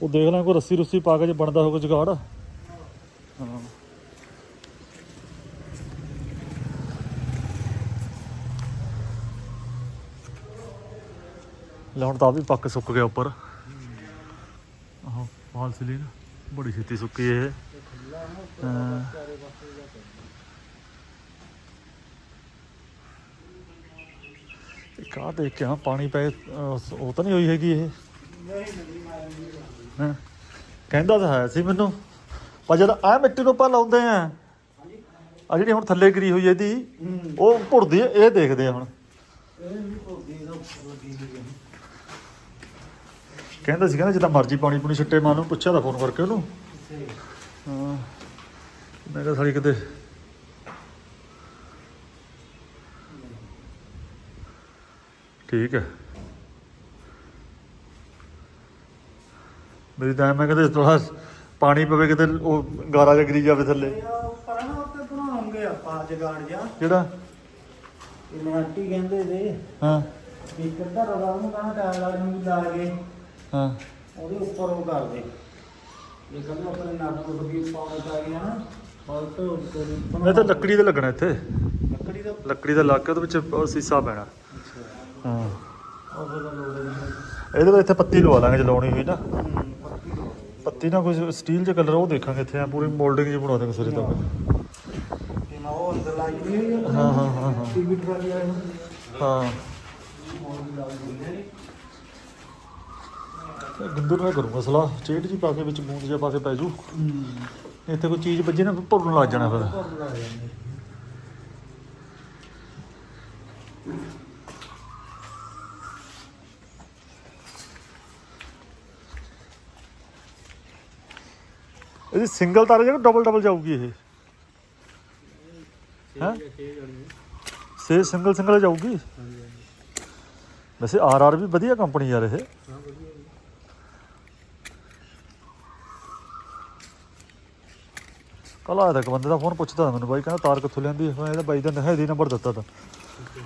ਉਹ ਦੇਖ ਲੈ, ਕੋਈ ਰੱਸੀ ਰੁੱਸੀ ਪਾ ਕੇ ਜੇ ਬਣਦਾ ਹੋਊਗਾ ਜਗਾੜ। ਲਾਉਣ ਲੈ ਤਾਂ ਵੀ ਪੱਕ ਸੁੱਕ ਗਿਆ ਉੱਪਰ। ਆਹ ਮਾਲ ਸਲੀਨ ਬੜੀ ਛੇਤੀ ਸੁੱਕੀ ਇਹ। ਹਾਂ। ਇੱਕ ਦੇਖ ਕੇ ਆ ਪਾਣੀ ਪੈ ਉਹ ਤਾਂ ਨਹੀਂ ਹੋਈ ਹੈਗੀ ਇਹ। ਹਾਂ? ਕਹਿੰਦਾ ਤਾਂ ਹੈ ਸੀ ਮੈਨੂੰ, ਪਰ ਜਦ ਆ ਮਿੱਟੀ ਨੂੰ ਆਪਾਂ ਲਾਉਂਦੇ ਆ ਆ ਜਿਹੜੀ ਹੁਣ ਥੱਲੇ ਗਰੀ ਹੋਈ ਇਹਦੀ, ਉਹ ਭੁਰਦੀ ਹੈ, ਇਹ ਦੇਖਦੇ ਆ ਹੁਣ। ਕਹਿੰਦਾ ਸੀ ਕਹਿੰਦਾ ਜਿੱਦਾਂ ਮਰਜ਼ੀ ਪਾਣੀ ਪੂਣੀ ਛੱਟੇ ਮਾਂ ਨੂੰ ਪੁੱਛਿਆ ਤਾਂ ਫੋਨ ਕਰਕੇ ਉਹਨੂੰ। ਹਾਂ ਮੈਂ ਕਿਹਾ ਸਾਲੀ ਕਿਤੇ ਠੀਕ ਹੈ। ਮੇਰੀ ਤਾਂ ਮੈਂ ਕਹਿੰਦੇ ਥੋੜਾ ਪਾਣੀ ਪਵੇ ਕਿਤੇ ਉਹ ਗਾਰਾ ਜਿਹਾ ਗਿਰੀ ਜਾਵੇ ਥੱਲੇ। ਪਰ ਨਾ ਉੱਤੇ ਬਣਾਉਂਗੇ ਆਪਾਂ ਜਗਾੜ ਜਾ ਕਿਹੜਾ? ਇਹ ਆਂਟੀ ਕਹਿੰਦੇ ਦੇ। ਹਾਂ। ਵੀ ਕਿੱਦਾਂ ਰਵਾ ਨੂੰ ਕਹਣਾ ਟਾਇਰ ਵਾਲੇ ਨੂੰ ਲਾ ਕੇ। ਹਾਂ। ਉਹਦੇ ਉੱਪਰ ਉਹ ਕਰ ਦੇ। ਇਹ ਕਹਿੰਦਾ ਆਪਣੇ ਨੱਕ ਨੂੰ ਵੀ ਪਾਉਣਾ ਚਾਹੀਦਾ ਨਾ ਫਲਟ ਇਹ ਤਾਂ ਲੱਕੜੀ ਦਾ ਲੱਗਣਾ ਇੱਥੇ। ਲੱਕੜੀ ਦਾ ਲੱਕੜੀ ਦਾ ਲੱਗ ਕੇ ਉਹਦੇ ਵਿੱਚ ਉਹ ਸੀਸਾ ਪੈਣਾ। ਹਾਂ। ਇਹਦੇ ਵਿੱਚ ਇੱਥੇ ਪੱਤੀ ਲਵਾ ਲਾਂਗੇ ਜੇ ਲਾਉਣੀ ਹੋਈ ਨਾ। ਪੱਤੀ ਨਾ ਕੋਈ ਸਟੀਲ ਦੇ ਕਲਰ ਉਹ ਦੇਖਾਂਗੇ ਇੱਥੇ ਆ ਪੂਰੀ ਮੋਲਡਿੰਗ ਜੀ ਬਣਾ ਦਾਂਗੇ ਸਿਰੇ ਨਾ ਉਹ ਅੰਦਰ ਲਾਈ ਹੋਈ ਹੈ ਹਾਂ ਹਾਂ ਹਾਂ। ਹਾਂ। ਨੂੰ ਇਹ ਗੁੰਦਰ ਕਰੂੰਗਾ ਸਲਾਹ। ਚੇਟ ਜੀ ਪਾ ਕੇ ਵਿੱਚ ਬੂੰਦ ਜਿਹਾ ਪਾ ਕੇ ਪੈ ਜੂ। ਇੱਥੇ ਕੋਈ ਚੀਜ਼ ਵੱਜੇ ਨਾ ਭੁੱਲਣ ਲੱਗ ਜਾਣਾ ਫਿਰ। ਇਹਦੀ ਸਿੰਗਲ ਤਾਰ ਜਾਂ ਡਬਲ ਡਬਲ ਜਾਊਗੀ ਇਹ। ਹੈ? ਸੇ ਸਿੰਗਲ ਸਿੰਗਲ ਜਾਊਗੀ? ਵੈਸੇ ਆਰ ਆਰ ਵੀ ਵਧੀਆ ਕੰਪਨੀ ਯਾਰ ਇਹ। ਕੱਲ ਆਇਆ ਤਾਂ ਇੱਕ ਬੰਦੇ ਦਾ ਫੋਨ ਪੁੱਛਦਾ ਮੈਨੂੰ ਬਾਈ ਕਹਿੰਦਾ ਤਾਰ ਕਿੱਥੋਂ ਲੈਂਦੀ ਮੈਂ ਇਹਦਾ ਬਾਈ ਦਾ ਨਹਿਦੀ ਨੰਬਰ ਦਿੱਤਾ ਤਾ।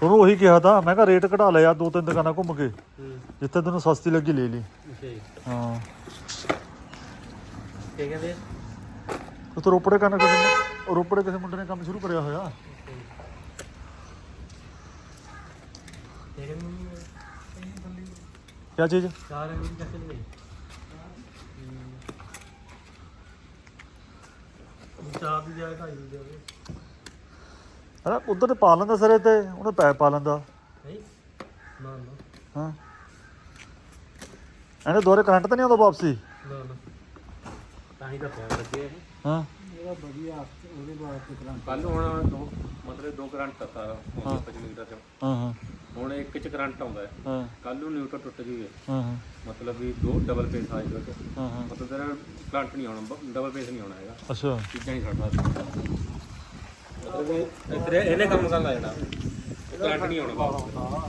ਉਹਨੂੰ ਉਹੀ ਕਿਹਾ ਤਾਂ ਮੈਂ ਕਿਹਾ ਰੇਟ ਘਟਾ ਲਿਆ ਦੋ ਤਿੰਨ ਦੁਕਾਨਾਂ ਘੁੰਮ ਕੇ। ਜਿੱਥੇ ਤੈਨੂੰ ਸਸਤੀ ਲੱਗੀ ਲੈ ਲਈ। ਹਾਂ। ਕੀ ਕਹਿੰਦੇ ਉਹ ਤਾਂ ਰੋਪੜੇ ਕਰਨ ਕਿਸੇ ਨੇ ਰੋਪੜੇ ਕਿਸੇ ਮੁੰਡੇ ਨੇ ਕੰਮ ਸ਼ੁਰੂ ਕਰਿਆ ਹੋਇਆ। ਕੀ ਚੀਜ਼? ਸਾਰੇ ਵੀ ਕਿਸੇ ਨਹੀਂ ਦੀ ਦੀ ਜਾਵੇ ਅਰੇ ਉਧਰ ਤੇ ਪਾ ਲੈਂਦਾ ਸਰੇ ਤੇ ਉਹਨੇ ਪੈਪ ਪਾ ਲੈਂਦਾ। ਨਹੀਂ ਨਾ ਨਾ। ਹਾਂ। ਇਹਨੇ ਦੋਰੇ ਕਰੰਟ ਤਾਂ ਨਹੀਂ ਆਉਂਦਾ ਵਾਪਸੀ? ਨਾ ਨਾ। ਤਾਂ ਹੀ ਤਾਂ ਪਿਆ ਲੱਗੇ ਇਹ। ਹਾਂ। ਇਹਦਾ ਵਧੀਆ ਉਹਦੇ ਬਾਅਦ ਤੇ ਕਰਾਂ ਕੱਲ ਹੁਣ ਦੋ ਮਤਲਬ ਦੋ ਕਰੰਟ ਆ ਸਾਰਾ ਹਾਂ। 25 ਮੀਟਰ ਚ ਹਾਂ ਹਾਂ। ਹੁਣ ਇੱਕ ਚ ਕਰੰਟ ਆਉਂਦਾ ਹੈ। ਹਾਂ। ਕੱਲ ਨੂੰ ਨਿਊਟਰ ਟੁੱਟ ਜੂਗੇ ਹਾਂ। ਹਾਂ ਮਤਲਬ ਵੀ ਦੋ ਡਬਲ ਪੇਸ ਆ ਜਾਊਗਾ ਹਾਂ। ਹਾਂ ਮਤਲਬ ਤੇਰਾ ਕਰੰਟ ਨਹੀਂ ਆਉਣਾ ਡਬਲ ਪੇਸ ਨਹੀਂ ਆਉਣਾ ਹੈਗਾ। ਅੱਛਾ। ਚੀਜ਼ਾਂ ਨਹੀਂ ਛੱਡਦਾ। ਮਤਲਬ ਇਹ ਤੇਰੇ ਇਹਨੇ ਕੰਮ ਕਰਨ ਲੱਗ ਜਾਣਾ ਕਰੰਟ ਨਹੀਂ ਆਉਣਾ।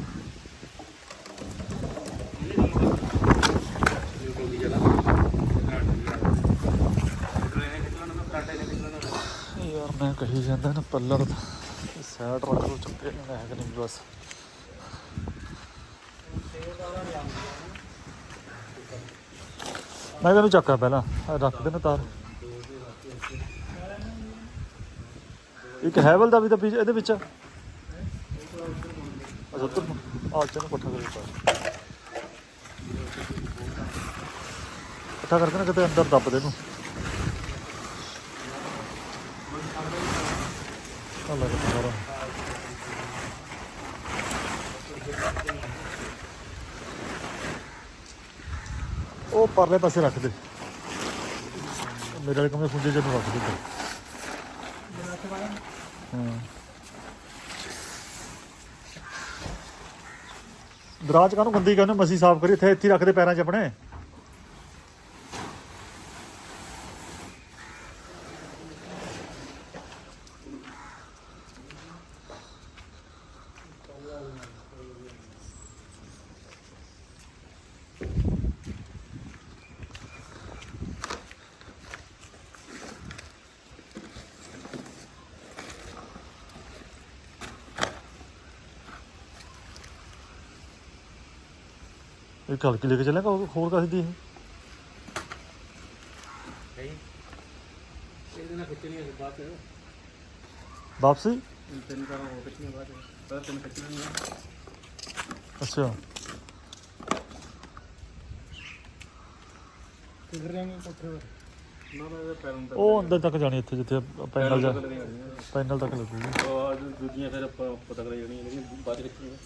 ਯਾਰ ਮੈਂ ਕਹੀ ਜਾਂਦਾ ਨਾ ਪੱਲਰ ਸਾਈਡ ਰੱਖ ਲੋ ਚੁੱਕੇ ਨੇ ਹੈ ਕਿ ਨਹੀਂ ਬਸ। ਮੈਂ ਇਹਨੂੰ ਚੱਕਾਂ ਪਹਿਲਾਂ, ਆਹ ਰੱਖ ਦੇ ਨਾ ਤਾਰ ਇੱਕ ਹੈਵਲ ਦਾ ਵੀ ਤਾਂ ਵਿੱਚ ਇਹਦੇ ਵਿੱਚ ਅੱਛਾ, ਉੱਧਰ ਨੂੰ। ਆਹ ਚਲੋ ਇਕੱਠਾ ਕਰੀ ਪਾ ਇਕੱਠਾ ਨਾ ਕਿਤੇ ਅੰਦਰ ਦੱਬ ਦੇ ਇਹਨੂੰ Allah Allah. ਉਹ ਪਰਲੇ ਪਾਸੇ ਰੱਖ ਦੇ। ਮੇਰੇ ਵਾਲੇ ਕਮਰੇ ਖੁੰਝੇ ਜਿਹਨੂੰ ਰੱਖ ਦੇ ਹਾਂ। ਦਰਾਜ ਕਾਹਨੂੰ ਗੰਦੀ ਕਹਿੰਦੇ ਮਸੀ ਸਾਫ਼ ਕਰੀ, ਇੱਥੇ ਇੱਥੇ ਰੱਖਦੇ ਪੈਰਾਂ 'ਚ ਆਪਣੇ। ਇੱਕ ਹਲਕੀ ਲੈ ਕੇ ਚੱਲਾਂਗਾ ਹੋਰ ਕਾਹਦੀ ਦੀ ਇਹ? ਇਹਦੇ ਨਾਲ ਖਿੱਚਣੀ ਹੈ ਬਾਅਦ ਚ। ਵਾਪਸੀ? ਤਿੰਨ ਕਾਰਾਂ ਹੋਰ ਖਿੱਚਣੀਆਂ ਬਾਅਦ ਚ। ਪਹਿਲਾਂ ਤਿੰਨ ਖਿੱਚਣੀਆਂ ਅੱਛਾ। ਕਿਧਰ ਜਾਏਂਗੇ ਕੋਠੇ ਪਰ ਨਾ ਨਾ ਇਹਦੇ ਪੈਰਾਂ ਤੱਕ ਉਹ ਅੰਦਰ ਤੱਕ ਜਾਣੀ ਇੱਥੇ ਜਿੱਥੇ ਪੈਨਲ ਜਾ ਤੱਕ ਨਹੀਂ ਆਉਣੀਆਂ। ਪੈਨਲ ਤੱਕ ਲੱਗੂਗੀ ਉਹ ਆਹ ਦੂਜੀਆਂ ਫਿਰ ਆਪਾਂ ਪਤਾ ਕਰ ਜਾਣੀਆਂ ਲੇਕਿਨ ਬਾਅਦ ਚ ਖਿੱਚਣੀਆਂ।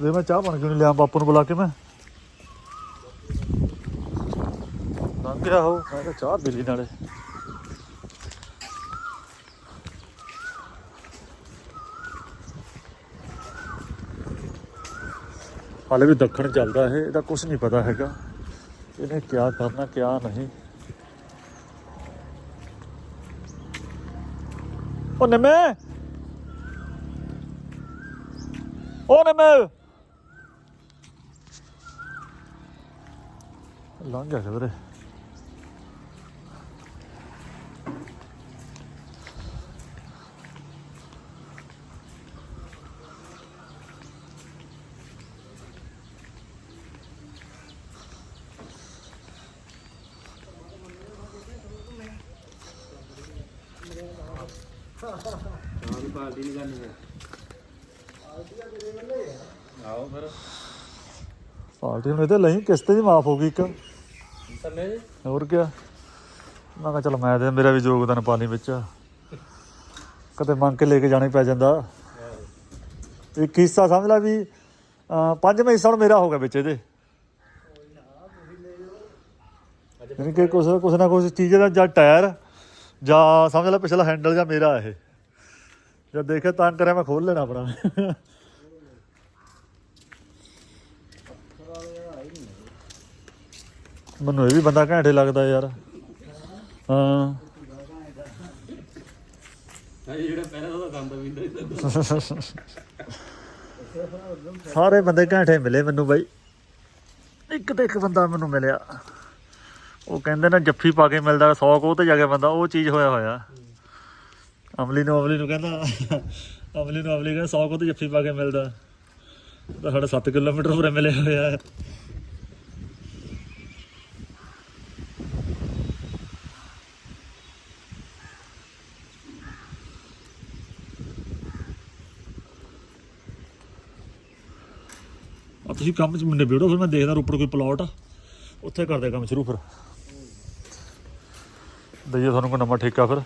ਵੇ ਮੈਂ ਚਾਹ ਬਣ ਕੇ ਨਹੀਂ ਲਿਆ ਬਾਪੂ ਨੂੰ ਬੁਲਾ ਕੇ ਮੈਂ। ਲੰਘ ਗਿਆ ਹੋ ਮੈਂ ਕਿਹਾ ਚਾਹ ਪੀ ਨਾਲੇ। ਹਾਲੇ ਵੀ ਦੱਖਣ ਚੱਲਦਾ ਇਹ, ਇਹਦਾ ਕੁਝ ਨਹੀਂ ਪਤਾ ਹੈਗਾ। ਇਹਨੇ ਕਿਆ ਕਰਨਾ, ਕਿਆ ਨਹੀਂ। ਉਹ ਨਿੰਮੇ! ਉਹ ਨਿੰਮੇ! ਲੰਘ ਗਿਆ ਕਿਧਰੇ ਹਾਂ ਵੀ ਪਾਲਟੀ ਨਹੀਂ ਕਰਨੀ ਹੈ ਆਓ ਫਿਰ ਪਾਰਟੀ ਇਹਦੇ ਲਈ ਕਿਸ਼ਤ ਦੀ ਮਾਫ ਹੋ ਗਈ ਇੱਕ ਥੱਲੇ ਹੋਰ ਕਿਆ? ਮੈਂ ਕਿਹਾ ਚਲ ਮੈਂ ਤੇ ਮੇਰਾ ਵੀ ਯੋਗਦਾਨ ਪਾਣੀ ਵਿੱਚ ਕਦੇ ਮੰਗ ਕੇ ਲੈ ਕੇ ਜਾਣਾ ਹੀ ਪੈ ਜਾਂਦਾ। ਇੱਕ ਹਿੱਸਾ ਸਮਝ ਲੈ ਵੀ ਪੰਜਵਾਂ ਹਿੱਸਾ ਹੁਣ ਮੇਰਾ ਹੋ ਗਿਆ ਵਿੱਚ ਇਹਦੇ। ਯਾਨੀ ਕਿ ਕੁਛ ਕੁਛ ਨਾ ਕੁਛ ਚੀਜ਼ ਦਾ ਜਾਂ ਟਾਇਰ ਜਾਂ ਸਮਝ ਲੈ ਪਿਛਲਾ ਹੈਂਡਲ ਜਾਂ ਮੇਰਾ ਇਹ। ਜਦ ਦੇਖਿਆ ਤਾਂ ਕਰਿਆ ਮੈਂ ਖੋਲ ਲੈਣਾ ਆਪਣਾ। ਮੈਨੂੰ ਇਹ ਵੀ ਬੰਦਾ ਘੈਂਟੇ ਲੱਗਦਾ ਯਾਰ। ਹਾਂ। ਸਾਰੇ ਬੰਦੇ ਘੈਂਟੇ ਮਿਲੇ ਮੈਨੂੰ ਬਾਈ। ਇੱਕ ਤੇ ਇੱਕ ਬੰਦਾ ਮੈਨੂੰ ਮਿਲਿਆ। ਉਹ ਕਹਿੰਦੇ ਨੇ ਜੱਫੀ ਪਾ ਕੇ ਮਿਲਦਾ 100 ਕੋ ਤੇ ਜਾ ਕੇ ਬੰਦਾ ਉਹ ਚੀਜ਼ ਹੋਇਆ ਹੋਇਆ। ਅਮਲੀ ਨੂੰ ਅਮਲੀ ਨੂੰ ਕਹਿੰਦਾ ਅਮਲੀ ਨੂੰ ਅਮਲੀ ਕਹਿੰਦਾ 100 ਕੋ ਤੇ ਜੱਫੀ ਪਾ ਕੇ ਮਿਲਦਾ। ਤਾਂ ਸਾਡਾ 7 ਕਿਲੋਮੀਟਰ ਪੂਰੇ ਮਿਲੇ ਹੋਇਆ। ਆ ਤੁਸੀਂ ਕੰਮ ਚ ਮੁੰਡੇ ਬਿੜੋ, ਫਿਰ ਮੈਂ ਦੇਖਦਾ ਉੱਪਰ ਕੋਈ ਪਲਾਟ ਆ। ਉੱਥੇ ਕਰਦੇ ਕੰਮ ਸ਼ੁਰੂ ਫਿਰ। ਦਈਏ ਤੁਹਾਨੂੰ ਕੋਈ ਨਵਾਂ ਠੇਕਾ ਫਿਰ।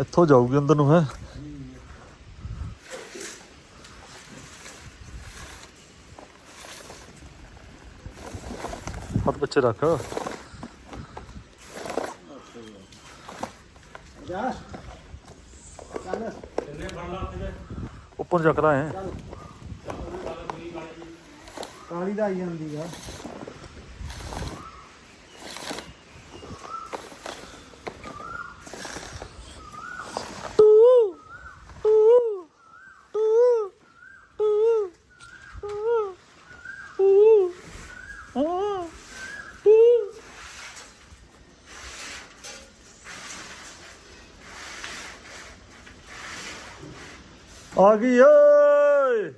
ਇੱਥੋਂ ਜਾਊਗੀ ਅੰਦਰ ਨੂੰ ਹੈ। ਹੱਥ ਪਿੱਛੇ ਰੱਖ। ਜਾ। ਉੱਪਰ ਚੱਕਦਾ ਹੈ ਕਾਲੀ ਦਾ ਆਈ ਜਾਂਦੀ ਆ। ਆ ਗਈ, ਓਏ।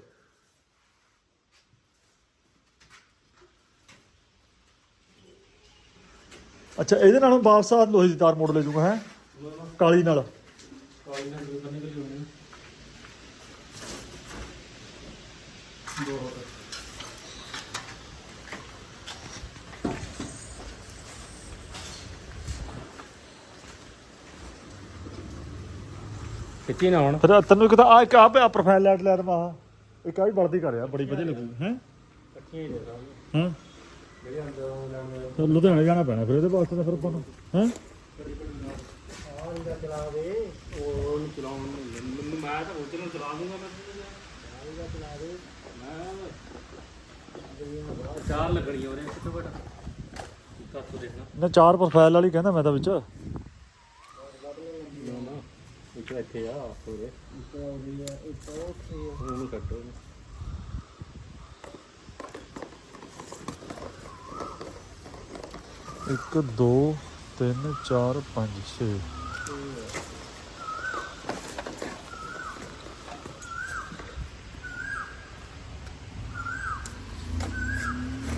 ਅੱਛਾ, ਇਹਦੇ ਨਾਲੋਂ ਵਾਪਸ ਆ ਲੋਹੇ ਦੀ ਤਾਰ ਮੋੜ ਲੈ ਜੂਗਾ, ਹੈ? ਕਾਲੀ ਨਾਲ। ਕਾਲੀ ਨਾਲ ਦੋ ਕਰਨੇ ਹੋਣੀ ਦੋ ਹੋਰ ਖਿੱਚੀ ਨਾ ਹੁਣ। ਫਿਰ ਤੈਨੂੰ ਇੱਕ ਤਾਂ ਆ ਇੱਕ ਆ ਪਿਆ ਪ੍ਰੋਫਾਈਲ ਲਾਈਟ ਲੈ ਦਮਾ ਇੱਕ ਆ ਵੀ ਬਲਦੀ ਕਰਿਆ ਬੜੀ ਵਧੀਆ ਲੱਗੂ ਹੈ? ਇਕੱਠੀਆਂ ਹੀ? ਦੇ ਦਾਂਗੇ ਹਾਂ ਜਿਹੜੇ ਅੰਦਰ ਲੈਣ ਤੇ ਲੁਧਿਆਣੇ ਜਾਣਾ ਪੈਣਾ ਫਿਰ ਇਹਦੇ ਵਾਸਤੇ ਤਾਂ ਫਿਰ ਆਪਾਂ ਨੂੰ। ਹੈ? ਚਾਰ ਲੱਗਣੀਆਂ ਉਹਨੇ ਕਿੱਥੇ ਬਟਾ ਕੱਟ ਦੇਖਣਾ। ਨਾ ਚਾਰ ਪ੍ਰੋਫਾਈਲ ਵਾਲੀ ਕਹਿੰਦਾ ਮੈਂ ਤਾਂ ਵਿੱਚ। ਇੱਕ ਇੱਥੇ ਆ ਪੂਰੇ ਇੱਕ ਉਹਦੀ ਆ ਇੱਕ ਉੱਥੇ ਆ। ਉਹਨੂੰ ਕੱਟੋ 1 2 3 4 5 6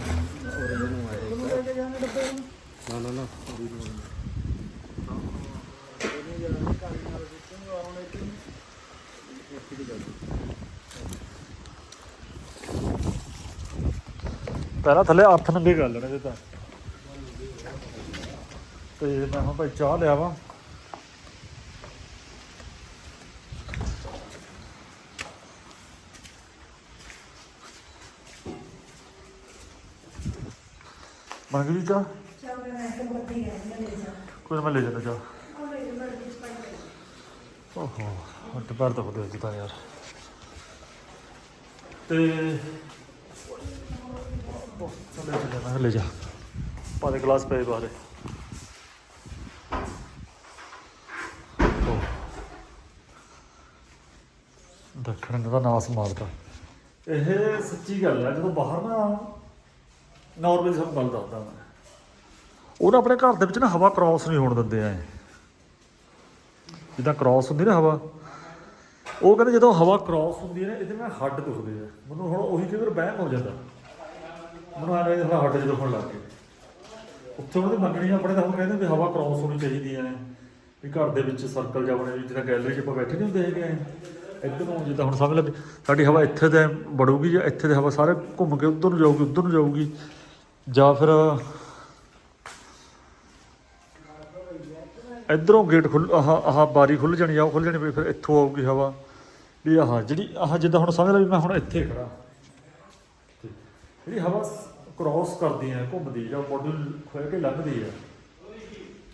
ਉਹਨੂੰ ਲੈ ਕੇ ਜਾਣੇ ਡੱਬੇ ਨੂੰ ਨਾ ਨਾ ਨਾ ਉਹਨੇ ਜਾਣੇ ਕਾਲੀ ਨਾਲ ਦਿੱਤੇ ਆਉਣ ਇੱਥੇ ਪਹਿਲਾਂ ਥੱਲੇ ਹੱਥ ਨੰਗੇ ਕਰ ਲੈਣੇ ਤੇ ਤਾਂ। ਤੇ ਮੈਂ ਹੁਣ ਭਾਈ ਚਾਹ ਲਿਆ ਵਾ। ਮੰਗ ਲਈ ਚਾਹ? ਕੋਈ ਨਾ ਮੈਂ ਲੈ ਜਾਂਦਾ ਚਾਹ। ਓਹੋ ਹੱਟ ਪੈਰ ਤਾਂ ਖੁਦ ਦਿੱਤਾ ਯਾਰ। ਤੇ ਚੱਲ ਲੈ ਜਾ। ਪਾ ਦੇ ਗਲਾਸ ਪਏ ਬਾਹਰ। ਦੱਖਣ ਦਾ ਨਾਸ ਮਾਰਦਾ ਇਹ ਸੱਚੀ ਗੱਲ ਹੈ ਜਦੋਂ ਬਾਹਰ ਨਾ ਨਾਰਮਲ ਸਾਨੂੰ ਗੱਲ ਦੱਸਦਾ ਮੈਂ। ਉਹ ਨਾ ਆਪਣੇ ਘਰ ਦੇ ਵਿੱਚ ਨਾ ਹਵਾ ਕ੍ਰਾਸ ਨਹੀਂ ਹੋਣ ਦਿੰਦੇ ਐ। ਜਿੱਦਾਂ ਕ੍ਰਾਸ ਹੁੰਦੀ ਨਾ ਹਵਾ। ਉਹ ਕਹਿੰਦੇ ਜਦੋਂ ਹਵਾ ਕ੍ਰਾਸ ਹੁੰਦੀ ਹੈ ਨਾ ਇਹਦੇ ਨਾਲ ਹੱਡ ਦੁਖਦੇ ਆ। ਮੈਨੂੰ ਹੁਣ ਉਹੀ ਕਈ ਵਾਰ ਵਹਿਮ ਹੋ ਜਾਂਦਾ। ਮੈਨੂੰ ਆ ਰਿਹਾ ਹੱਡ ਜਦੋਂ ਹੋਣ ਲੱਗ ਗਏ। ਉੱਥੇ ਉਹਦੇ ਮੰਗਣੀ ਆਪਣੇ ਤਾਂ ਹੁਣ ਕਹਿੰਦੇ ਵੀ ਹਵਾ ਕ੍ਰਾਸ ਹੋਣੀ ਚਾਹੀਦੀ ਹੈ ਵੀ ਘਰ ਦੇ ਵਿੱਚ ਸਰਕਲ ਜਾ ਬਣੇ ਵੀ ਜਿੱਦਾਂ ਗੈਲਰੀ 'ਚ ਆਪਾਂ ਬੈਠੇ ਨਹੀਂ ਹੁੰਦੇ ਹੈਗੇ ਇੱਧਰ ਨੂੰ ਜਿੱਦਾਂ ਹੁਣ ਸਮਝ ਲੱਗ ਵੀ ਸਾਡੀ ਹਵਾ ਇੱਥੇ ਤੇ ਬੜੂਗੀ ਜਾਂ ਇੱਥੇ ਦੀ ਹਵਾ ਸਾਰੇ ਘੁੰਮ ਕੇ ਉੱਧਰ ਨੂੰ ਜਾਊਗੀ, ਉੱਧਰ ਨੂੰ ਜਾਊਗੀ। ਜਾਂ ਫਿਰ ਇਧਰੋਂ ਗੇਟ ਖੁੱਲ ਆਹ ਆਹ ਬਾਰੀ ਖੁੱਲ ਜਾਣੀ ਆ, ਉਹ ਖੁੱਲ ਜਾਣੀ, ਵੀ ਫਿਰ ਇੱਥੋਂ ਆਊਗੀ ਹਵਾ। ਵੀ ਆਹ ਜਿਹੜੀ, ਆਹ ਜਿੱਦਾਂ ਹੁਣ ਸਮਝ ਲੈ ਵੀ ਮੈਂ ਹੁਣ ਇੱਥੇ ਖੜਾ ਜਿਹੜੀ ਹਵਾ ਕ੍ਰਾਸ ਕਰਦੀ ਹੈ ਘੁੰਮਦੀ ਜਾਂ ਬੋਡੀ ਖੋਏ ਕੇ ਲੰਘਦੀ ਹੈ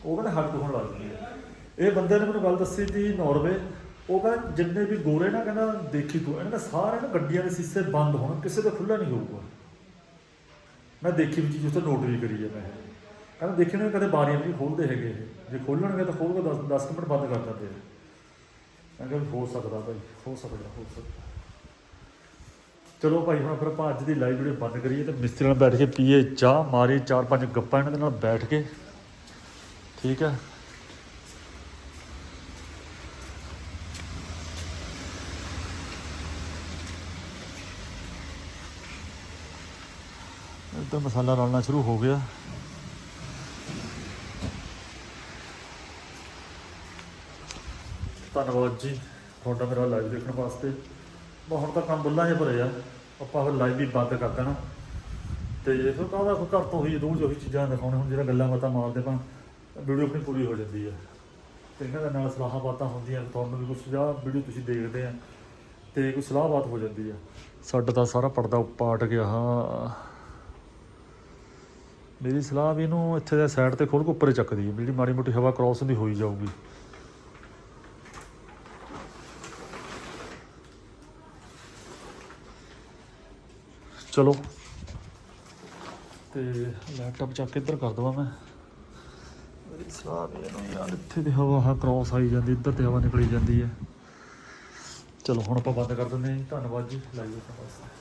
ਉਹ ਕਹਿੰਦਾ ਹੱਡ ਹੋਣ ਲੱਗਦੀ ਹੈ ਇਹ ਬੰਦੇ ਨੇ ਮੈਨੂੰ ਗੱਲ ਦੱਸੀ ਸੀ ਨਾਰਵੇ, ਉਹ ਕਹਿੰਦਾ ਜਿੰਨੇ ਵੀ ਗੋਰੇ ਨਾ ਕਹਿੰਦਾ ਦੇਖੀ ਤੂੰ, ਇਹਨਾਂ ਦੇ ਸਾਰੇ ਨਾ ਗੱਡੀਆਂ ਦੇ ਸੀਸੇ ਬੰਦ ਹੋਣ, ਕਿਸੇ ਦਾ ਖੁੱਲਾ ਨਹੀਂ ਹੋਊਗਾ। ਮੈਂ ਦੇਖੀ ਵੀ ਚੀਜ਼, ਉੱਥੇ ਨੋਟ ਵੀ ਕਰੀ ਹੈ ਮੈਂ। ਕਹਿੰਦਾ ਦੇਖਣੇ ਨੂੰ ਕਦੇ ਬਾਰੀਆਂ ਵੀ ਨਹੀਂ ਖੋਲਦੇ ਹੈਗੇ ਇਹ। ਜੇ ਖੋਲਣਗੇ ਤਾਂ ਖੋਲ ਕੇ 10 10 ਮਿੰਟ ਬੰਦ ਕਰ ਦਿੰਦੇ ਆ। ਮੈਂ ਕਿਹਾ ਵੀ ਹੋ ਸਕਦਾ ਭਾਈ, ਹੋ ਸਕਦਾ ਹੋ ਸਕਦਾ। ਚਲੋ ਭਾਈ, ਹੁਣ ਫਿਰ ਆਪਾਂ ਅੱਜ ਦੀ ਲਾਈਵ ਵੀਡੀਓ ਬੰਦ ਕਰੀਏ ਤੇ ਮਿਸਤਰੀ ਨਾਲ ਬੈਠ ਕੇ ਪੀਏ ਚਾਹ ਮਾਰੀ ਚਾਰ ਪੰਜ ਗੱਪਾਂ ਇਹਨਾਂ ਦੇ ਨਾਲ ਬੈਠ ਕੇ। ਠੀਕ ਹੈ? ਤਾਂ ਮਸਾਲਾ ਰਲਣਾ ਸ਼ੁਰੂ ਹੋ ਗਿਆ। ਧੰਨਵਾਦ ਜੀ, ਤੁਹਾਡਾ ਮੇਰਾ ਲਾਈਵ ਦੇਖਣ ਵਾਸਤੇ। ਬਸ ਹੁਣ ਤਾਂ ਕੰਮ ਬੁੱਲਾਂ ਜਿਹੇ ਭਰੇ ਆ ਆਪਾਂ ਫਿਰ ਲਾਈਵ ਵੀ ਬੰਦ ਕਰ ਦੇਣਾ। ਤੇ ਫਿਰ ਕਾਹਦਾ ਕੋਈ ਘਰ ਤੋਂ ਹੀ ਰੋਜ਼ ਉਹੀ ਚੀਜ਼ਾਂ ਦਿਖਾਉਣੇ ਹੁਣ, ਜਿਹੜਾ ਗੱਲਾਂ ਬਾਤਾਂ ਮਾਰਦੇ ਪਾ ਵੀਡੀਓ ਆਪਣੀ ਪੂਰੀ ਹੋ ਜਾਂਦੀ ਆ। ਤੇ ਇਹਨਾਂ ਦੇ ਨਾਲ ਸਲਾਹਾਂ ਬਾਤਾਂ ਹੁੰਦੀਆਂ ਤੁਹਾਨੂੰ ਵੀ ਕੁਝ ਸੁਝਾਅ ਵੀਡੀਓ ਤੁਸੀਂ ਦੇਖਦੇ ਆ, ਤੇ ਕੋਈ ਸਲਾਹ ਬਾਤ ਹੋ ਜਾਂਦੀ ਆ। ਸਾਡਾ ਤਾਂ ਸਾਰਾ ਪਰਦਾ ਪਾਟ ਗਿਆ, ਹਾਂ। ਮੇਰੀ ਸਲਾਹ ਵੀ ਇਹਨੂੰ ਇੱਥੇ ਦੇ ਸਾਈਡ ਤੇ ਖੋਲ ਕੇ ਉੱਪਰ ਚੱਕਦੀ ਹੈ ਜਿਹੜੀ ਮਾੜੀ ਮੋਟੀ ਹਵਾ ਕ੍ਰਾਸ ਹੁੰਦੀ ਹੋਈ ਜਾਊਗੀ। ਚਲੋ ਤੇ ਲੈਪਟਾਪ ਚੱਕ ਕੇ ਇੱਧਰ ਕਰ ਦਵਾਂ ਮੈਂ ਮੇਰੀ ਵੀ ਇਹਨੂੰ ਯਾਰ ਇੱਥੇ ਦੀ ਹਵਾ ਹਾ ਕ੍ਰਾਸ ਆਈ ਜਾਂਦੀ ਇੱਧਰ ਤੇ ਹਵਾ ਨਿਕਲੀ ਜਾਂਦੀ ਹੈ ਚਲੋ ਹੁਣ ਆਪਾਂ ਬੰਦ ਕਰ ਦਿੰਦੇ ਹਾਂ ਜੀ। ਧੰਨਵਾਦ ਜੀ ਲਾਈਵ ਵਾਸਤੇ